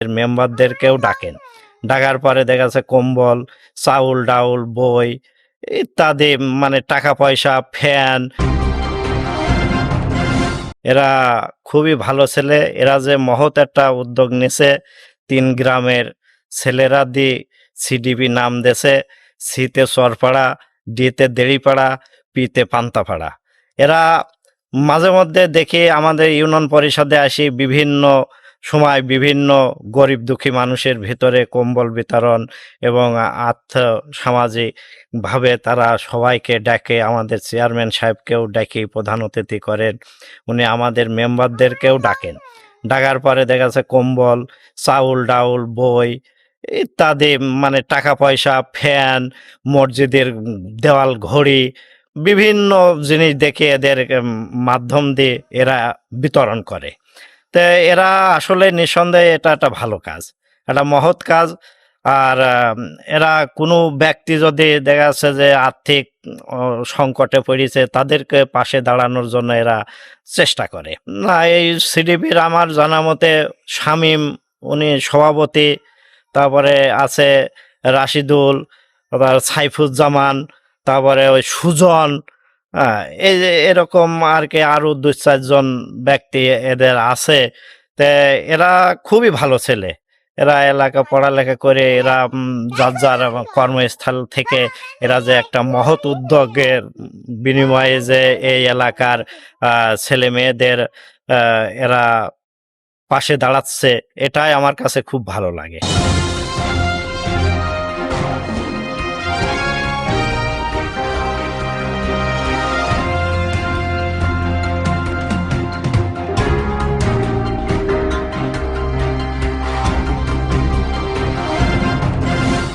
মেম্বারদেরকেও ডাকেন। ডাকার পরে দেখা যাচ্ছে কম্বল, চাউল, ডাউল, বই ইত্যাদি মানে টাকা পয়সা, ফ্যান। এরা খুবই ভালো ছেলে। এরা যে মহৎ একটা উদ্যোগ নিছে, তিন গ্রামের ছেলেরা দি সিডিপি নাম দেছে, সিতে সরপাড়া, ডিতে দেড়িপাড়া, পিতে পান্তাপাড়া। এরা মাঝে মধ্যে দেখি আমাদের ইউনিয়ন পরিষদে আসি বিভিন্ন সময় বিভিন্ন গরিব দুঃখী মানুষের ভিতরে কম্বল বিতরণ এবং আর্থ সামাজিকভাবে তারা সবাইকে ডাকে আমাদের চেয়ারম্যান সাহেবকেও ডাকে প্রধান অতিথি করেন। উনি আমাদের মেম্বারদেরকেও ডাকেন। ডাকার পরে দেখা যাচ্ছে কম্বল, চাউল, ডাউল, বই ইত্যাদি মানে টাকা পয়সা, ফ্যান, মসজিদের দেওয়াল, ঘড়ি বিভিন্ন জিনিস দেখে এদের মাধ্যম দিয়ে এরা বিতরণ করে। তো এরা আসলে নিঃসন্দেহে এটা একটা ভালো কাজ, একটা মহৎ কাজ। আর এরা কোনো ব্যক্তি যদি দেখা যাচ্ছে যে আর্থিক সংকটে পড়েছে, তাদেরকে পাশে দাঁড়ানোর জন্য এরা চেষ্টা করে। না, এই সিডিপির আমার জানা মতে শামীম, উনি সভাপতি, তারপরে আছে রাশিদুল সাইফুজ্জামান, তারপরে ওই সুজন হ্যাঁ, এই যে এরকম আর কি আরও দুই চারজন ব্যক্তি এদের আছে তে এরা খুবই ভালো ছেলে। এরা এলাকা পড়ালেখা করে এরা যার যার কর্মস্থল থেকে এরা যে একটা মহৎ উদ্যোগের বিনিময়ে যে এই এলাকার ছেলে মেয়েদের এরা পাশে দাঁড়াচ্ছে এটাই আমার কাছে খুব ভালো লাগে।